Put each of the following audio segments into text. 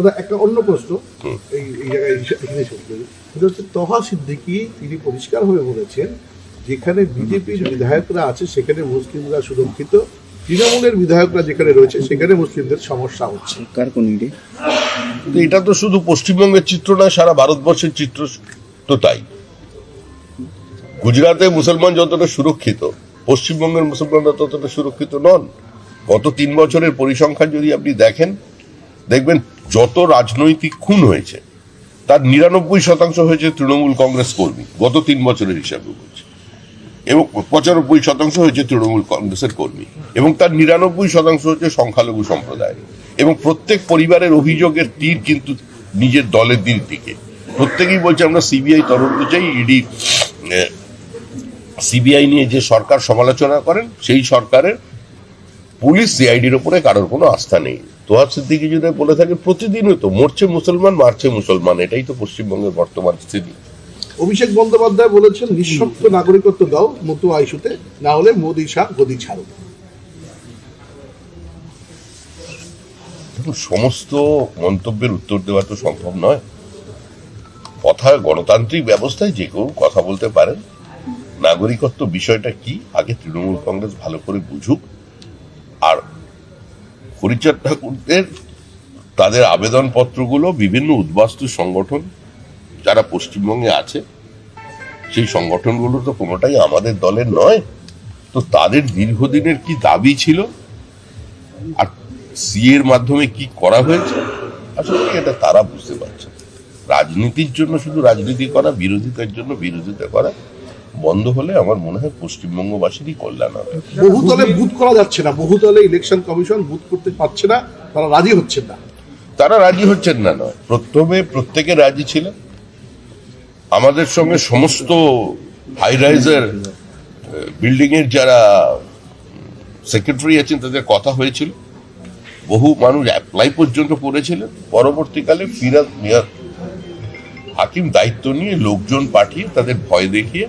দাদা একটা অন্য প্রশ্ন। এই এই জায়গায় এখানে শেষ করি সেটা হচ্ছে তহা সিদ্দিকি তিনি পরিষ্কারভাবে বলেছেন যেখানে বিজেপির বিধায়করা আছে সেখানে মুসলিমরা সুরক্ষিত। তৃণমূলের বিধায়করা যেখানে রয়েছে সেখানে মুসলিমদের সমস্যা হচ্ছে। কার কোন এটা তো শুধু পশ্চিমবঙ্গের চিত্র নয় সারা ভারতবর্ষের চিত্র তো তাই। গুজরাটে মুসলমান যতটা সুরক্ষিত পশ্চিমবঙ্গের মুসলমানরা ততটা সুরক্ষিত নন। গত তিন বছরের পরিসংখ্যান যদি আপনি দেখেন দেখবেন, যত রাজনৈতিক খুন হয়েছে, তার নিরানব্বই শতাংশ হয়েছে তৃণমূল কংগ্রেস কর্মী, গত তিন বছরের হিসাবে বলছি। এবং পঁচানব্বই শতাংশ হয়েছে তৃণমূল কংগ্রেসের কর্মী, এবং তার নিরানব্বই শতাংশ হচ্ছে সংখ্যালঘু সম্প্রদায় এবং প্রত্যেক পরিবারের অভিযোগের তীর কিন্তু নিজের দলের দিক দিকে প্রত্যেকেই বলছে, আমরা সিবিআই তদন্ত চাই, ইডি সিবিআই নিয়ে যে সরকার সমালোচনা করেন, সেই সরকারের পুলিশ, সিআইডির ওপরে কারোর কোনো আস্থা নেই। তোহার সিদ্দিকি যদি বলে থাকে প্রতিদিনই তো মরছে মুসলমান মারছে মুসলমান এটাই তো পশ্চিমবঙ্গের বর্তমান স্থিতি। অভিষেক বন্দ্যোপাধ্যায় বলেছেন নিঃশর্ত নাগরিকত্ব দাও মতো আইসুতে না হলে মোদী শাহ গদি ছাড়ো সমস্ত মন্তব্যের উত্তর দেওয়া তো সম্ভব নয়। কথা গণতান্ত্রিক ব্যবস্থায় যে কেউ কথা বলতে পারেন। নাগরিকত্ব বিষয়টা কি? আগে তৃণমূল কংগ্রেস ভালো করে বুঝুক। আর হরিচাঁদ ঠাকুরদের তাদের আবেদনপত্রগুলো বিভিন্ন উদ্বাস্তু সংগঠন, যারা পশ্চিমবঙ্গে আছে, সেই সংগঠনগুলো তো কোনোটাই আমাদের দলের নয়। তো তাদের দীর্ঘদিনের কি দাবি ছিল? আর সি এর মাধ্যমে কি করা হয়েছে? আসলে এটা তারা বুঝতে পারছে রাজনীতির জন্য শুধু রাজনীতি করা, বিরোধিতার জন্য বিরোধিতা করা বন্ধ হলে আমার মনে হয় পশ্চিমবঙ্গবাসীরই কল্যাণ হবে। বহুতলে বুথ করা যাচ্ছে না বহুতলে ইলেকশন কমিশন বুথ করতে পারছে না তারা রাজি হচ্ছেন না। তারা রাজি হচ্ছেন না নয়। প্রথমে প্রত্যেকে রাজি ছিলেন। আমাদের সঙ্গে সমস্ত হাই রাইজের বিল্ডিং এর যারা সেক্রেটারি আছেন তাদের কথা হয়েছিল। বহু মানুষ অ্যাপ্লাই পর্যন্ত করেছিলেন। পরবর্তীকালে ফিরাদ মিয়া হাকিম দায়িত্ব নিয়ে লোকজন পাঠিয়ে তাদের ভয় দেখিয়ে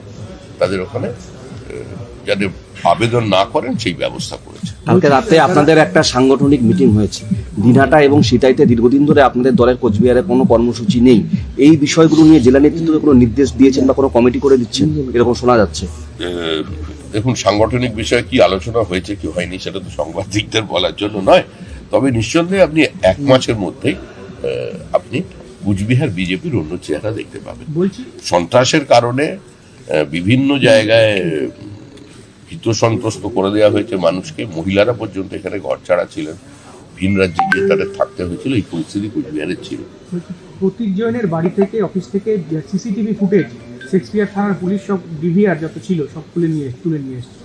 তাদের ওখানে যাতে আবেদন না করেন সেই ব্যবস্থা করেছে। কালকে রাতে আপনাদের একটা সাংগঠনিক মিটিং হয়েছে। দিনহাটা এবং সিতাইতে দীর্ঘদিন ধরে আপনাদের দলের কোচবিহারে কোনো কর্মসূচি নেই। এই বিষয়গুলো নিয়ে জেলা নেতৃত্বকে কোনো নির্দেশ দিয়েছেন বা কোনো কমিটি করে দিচ্ছেন? এরকম শোনা যাচ্ছে। আহ, দেখুন সাংগঠনিক বিষয়ে কি আলোচনা হয়েছে কি হয়নি সেটা তো সাংবাদিকদের বলার জন্য নয়। তবে নিঃসন্দেহে আপনি এক মাসের মধ্যেই আহ, আপনি কুচবিহার বিজেপির অন্য চেহারা দেখতে পাবেন। বলছি সন্ত্রাসের কারণে বিভিন্ন জায়গায় ভীত সন্ত্রস্ত করে দেওয়া হয়েছে মানুষকে। মহিলারা পর্যন্ত এখানে ঘর ছাড়া ছিলেন। ভিন রাজ্যে গিয়ে তাদের থাকতে হয়েছিল এই পরিস্থিতি কুচবিহারের ছিল। প্রতীক জৈনের বাড়ি থেকে অফিস থেকে সিসিটিভি ফুটেজ শেক্সপিয়ার থানার পুলিশ সব ডিভিআর যত ছিল সব তুলে নিয়ে তুলে নিয়ে এসছে।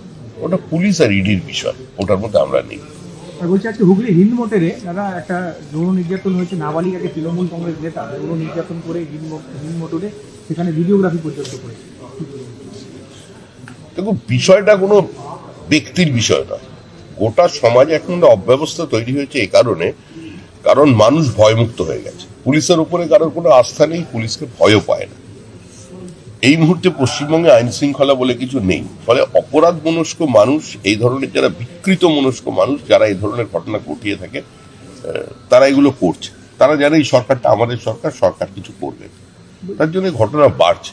ওটা পুলিশ আর ইডির বিষয় ওটার মধ্যে আমরা নেই। আর বলছি আজকে হুগলি হিন্দ মোটরে দাদা একটা যৌন নির্যাতন হয়েছে নাবালিকাকে তৃণমূল কংগ্রেস নেতা যৌন নির্যাতন করে হিন্দ হিন্দ মোটরে সেখানে ভিডিওগ্রাফি পর্যন্ত করেছে। দেখুন বিষয়টা কোনো ব্যক্তির বিষয় না গোটা সমাজে এখন অব্যবস্থা তৈরি হয়েছে এই কারণে, কারণ মানুষ ভয়মুক্ত হয়ে গেছে। পুলিশের উপরে কারোর কোনো আস্থা নেই, পুলিশকে ভয়ও পায় না। এই মুহূর্তে পশ্চিমবঙ্গে আইন শৃঙ্খলা বলে কিছু নেই। ফলে অপরাধ মনস্ক মানুষ, এই ধরনের যারা বিকৃত মনস্ক মানুষ, যারা এই ধরনের ঘটনা ঘটিয়ে থাকে তারা এগুলো করছে। তারা জানে এই সরকারটা আমাদের সরকার সরকার কিছু করবে। তার জন্য ঘটনা বাড়ছে।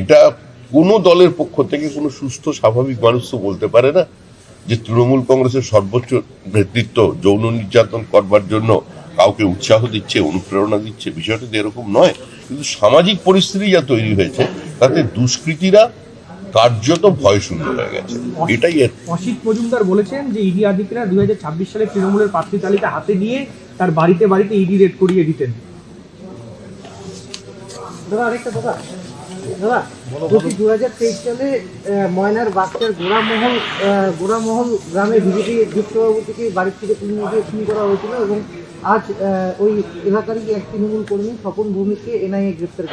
এটা কোনো দলের পক্ষ থেকে কোনো সুস্থ স্বাভাবিক মানুষ তো বলতে পারে না যে তৃণমূল কংগ্রেসের সর্বোচ্চ নেতৃত্ব যৌন নির্যাতন করবার জন্য কাউকে উৎসাহ দিচ্ছে অনুপ্রেরণা দিচ্ছে বিষয়টা তো এরকম নয়। কিন্তু সামাজিক পরিস্থিতি যা তৈরি হয়েছে তাতে দুষ্কৃতীরা কার্যত ভয় শূন্য হয়ে গেছে। এটাই অসিত মজুমদার বলেছেন যে ইডি আদিত্যরা দুই হাজার ছাব্বিশ সালে তৃণমূলের প্রার্থী তালিকা হাতে নিয়ে তার বাড়িতে বাড়িতে ইডি রেড করিয়ে দিতেন। দাদা আরেকটা দাদা দু হাজার তেইশ সালে ময়নার গোড়ামহল গ্রামে থেকে করা হয়েছিল এবং আজ ওই গ্রেপ্তার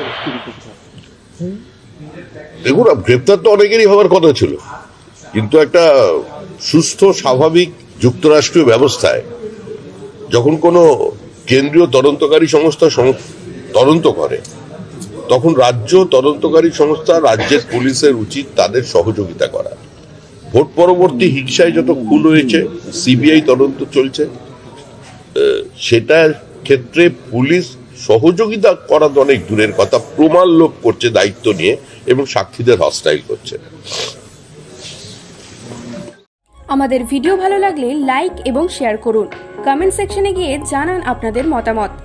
দেখুন গ্রেপ্তার তো অনেকেরই হওয়ার কথা ছিল। কিন্তু একটা সুস্থ, স্বাভাবিক যুক্তরাষ্ট্রীয় ব্যবস্থায় যখন কোনো কেন্দ্রীয় তদন্তকারী সংস্থা তদন্ত করে তখন রাজ্য তদন্তকারী সংস্থা রাজ্যের পুলিশের উচিত তাদের সহযোগিতা করা। ভোট পরবর্তী হিংসায় যত খুন হয়েছে সিবিআই তদন্ত চলছে। আহ, সেটা ক্ষেত্রে পুলিশ সহযোগিতা করা তো অনেক দূরের কথা প্রমাণ লোপ করছে দায়িত্ব নিয়ে এবং সাক্ষীদের হস্টাইল করছে। আমাদের ভিডিও ভালো লাগলে লাইক এবং শেয়ার করুন। কমেন্ট সেকশনে গিয়ে জানান আপনাদের মতামত।